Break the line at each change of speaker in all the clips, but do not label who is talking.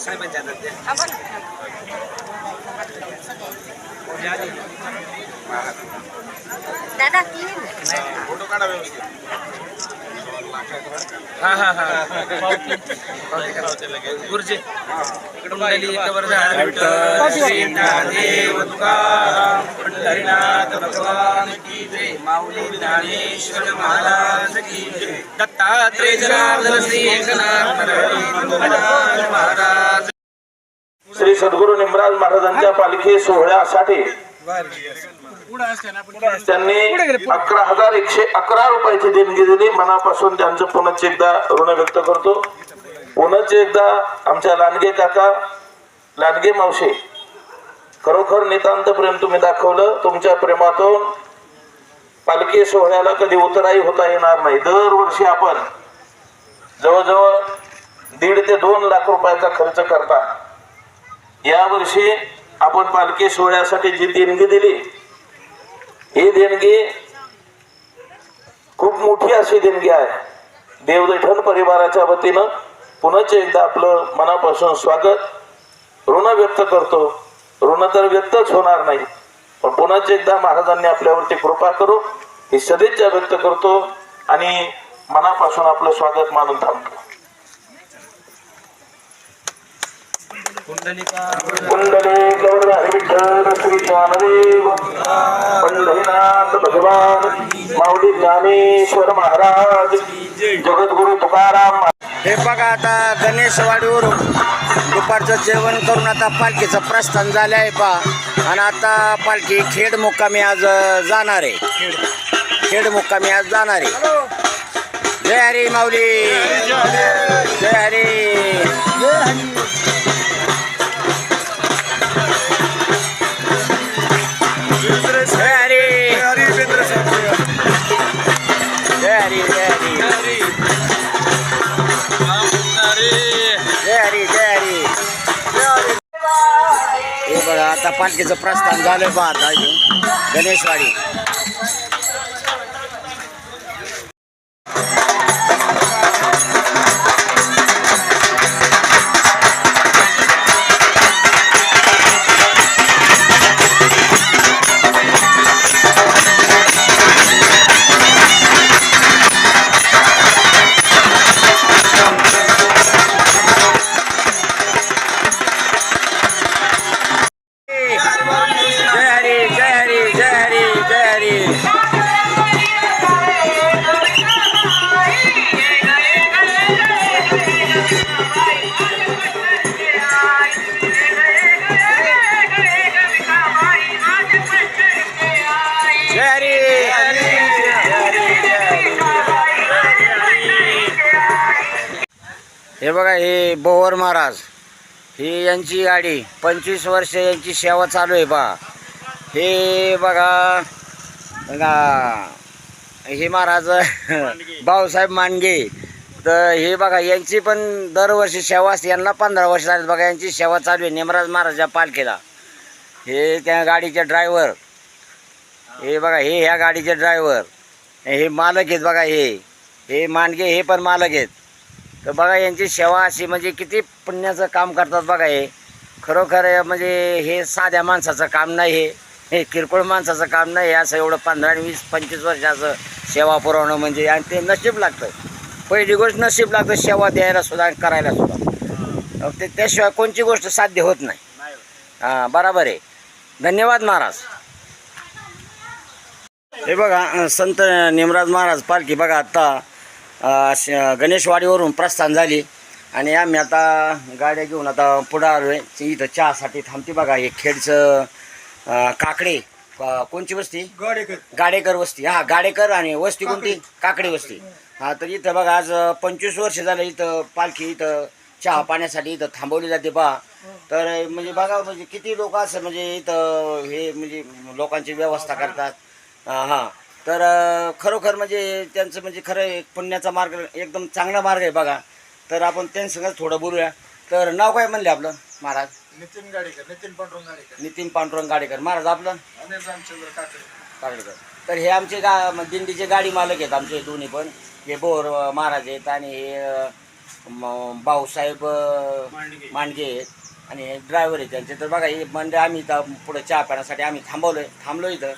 साहेबांच्या हातात द्या द्या, द्या.
दादा ती आहे
हा हा हा. गुरुजी कवर श्री ज्ञानदेव तुकाराम, पंढरीनाथ भगवान की जय. माऊली ज्ञानेश्वर महाराज की जय. दत्तात्रय जनार्दन श्री एकनाथ हरी महाराज.
श्री सद्गुरू निमराज महाराजांच्या पालखी सोहळ्यासाठी त्यांनी अकरा हजार एकशे अकरा रुपयाची देणगी दिली. मनापासून त्यांचं पुनच एकदा ऋण व्यक्त करतो. पुनच एकदा आमच्या लांडगे काका लांडगे मावशे खरोखर नितांत प्रेम तुम्ही दाखवलं. तुमच्या प्रेमातून पालखी सोहळ्याला कधी उतराई होता येणार नाही. दरवर्षी आपण जवळजवळ दीड ते दोन लाख रुपयाचा खर्च करता. यावर्षी आपण पालखी सोहळ्यासाठी जी देणगी दिली ही देणगी खूप मोठी अशी देणगी आहे. देवदैठण परिवाराच्या वतीनं पुनच एकदा आपलं मनापासून स्वागत. ऋण व्यक्त करतो. ऋण तर व्यक्तच होणार नाही. पण पुनच एकदा महाराजांनी आपल्यावरती कृपा करू. ही सदिच्छा व्यक्त करतो आणि मनापासून आपलं स्वागत मानून थांबतो. कुंडले गौरव विठ्ठल श्री पंढरीनाथ भगवान माऊली ज्ञानेश्वर महाराज जगद्गुरु तुकाराम
हे बघा आता गणेशवाडीवरून दुपारचं जेवण करून आता पालखीचं प्रस्थान झालं आहे पा आणि आता पालखी खेड मुक्कामी आज जाणार आहे. खेड मुक्कामी आज जाणार आहे. जय हरी माऊली. जय हरी. पालखीचं प्रस्थान झालं बा आता गणेशवाडी. हे बघा हे बोहर महाराज. ही यांची गाडी पंचवीस वर्ष यांची सेवा चालू आहे बा हे बघा बघा. हे महाराज भाऊसाहेब मांडगे. तर हे बघा यांची पण दरवर्षी सेवा यांना पंधरा वर्ष झाली बघा यांची सेवा चालू आहे. नेमराज महाराजा पालखीला. हे त्या गाडीचे ड्रायव्हर हे बघा हे ह्या गाडीचे ड्रायव्हर हे मालक आहेत बघा हे. हे मांडगे हे पण मालक आहेत. तर बघा यांची सेवा अशी म्हणजे किती पुण्याचं काम करतात बघा हे. खरोखर म्हणजे हे साध्या माणसाचं काम नाही हे. हे किरकोळ माणसाचं काम नाही असं एवढं पंधरा आणि वीस पंचवीस वर्षाचं सेवा पुरवणं म्हणजे आणि ते नशीब लागतं. पहिली गोष्ट नशीब लागतं सेवा द्यायला सुद्धा आणि करायला सुद्धा. ते त्याशिवाय कोणची गोष्ट साध्य होत नाही. हां बराबर आहे. धन्यवाद महाराज. हे बघा संत निमराज महाराज पालखी बघा आत्ता गणेशवाडीवरून प्रस्थान झाली. आणि आम्ही आता गाड्या घेऊन आता पुढं आलो आहे इथं चहासाठी थांबते बघा हे खेडचं काकडे. प- कोणची वस्ती? गाडेकर. वस्ती. हा गाडेकर आणि वस्ती कोणती? काकडी वस्ती. हा. तर इथं बघा आज पंचवीस वर्ष झालं इथं पालखी इथं चहा पाण्यासाठी इथं थांबवली जाते बा तर म्हणजे बघा म्हणजे किती लोक असं म्हणजे इथं हे म्हणजे लोकांची व्यवस्था करतात. हा हा. तर अं, खरोखर म्हणजे त्यांचं म्हणजे खरं एक पुण्याचा मार्ग एकदम चांगला मार्ग आहे बघा. तर आपण त्यांच्यासंगच थोडं बोलूया. तर नाव काय म्हणले आपलं महाराज?
नितीन गाडीकर नितीन पांडुरंग गाडीकर.
नितीन पांडुरंग गाडेकर. महाराज आपलं?
अनिल रामचंद्र काकडे.
काकडकर तर हे आमचे गा म- दिंडीचे गाडी मालक आहेत आमचे दोन्ही पण. हे बोर अं, महाराज आहेत आणि हे अं, म- भाऊसाहेब अं, मांडगे. आहेत आणि हे ड्रायव्हर आहेत त्यांचे. तर बघा हे म्हणजे आम्ही इथं पुढे चहा पाण्यासाठी आम्ही थांबवलोय थांबलो इथं.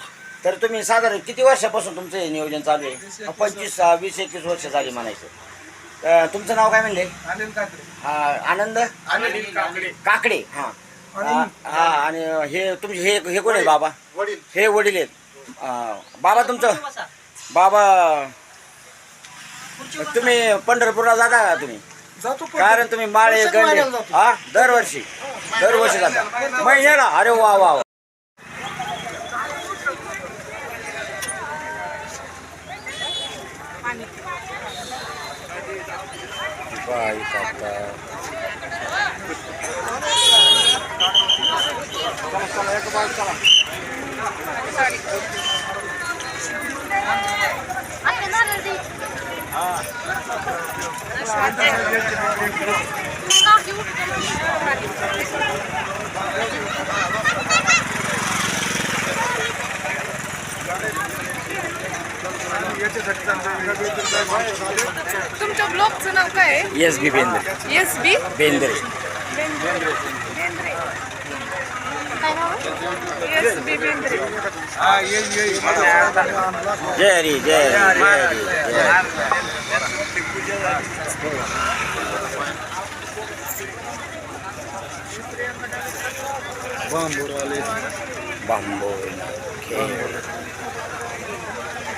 तर तुम्ही साधारण किती वर्षापासून तुमचं हे नियोजन चालू आहे? पंचवीस वीस एकवीस वर्ष झाली म्हणायचं. तुमचं नाव काय म्हणले?
अनिल काकडे.
हा, आनंद?
अनिल काकडे.
काकडे हां. हा हा, आणि हे तुमचे हे हे कोण आहे बाबा?
वडील.
हे वडील आहेत. अं, बाबा तुमचं? बाबा तुम्ही पंढरपूरला जाता का तुम्ही?
जातो पण.
कारण तुम्ही माळे
वर्षात
गंडे
महिन्याला जातो.
हा दरवर्षी दरवर्षी जाता. महिन्याला? अरे वा वा वा. बाई काका.
आता नारळ दे. नाव घेऊ.
याच्यासाठी त्यांचं नवीन साहेब आमचं झाले.
तुमच्या ब्लॉगचं नाव काय S
B
Bendre B Bendre?
S B Bendre
जय हरी जय हरी जय हरी जय हरी. बांबू खेळ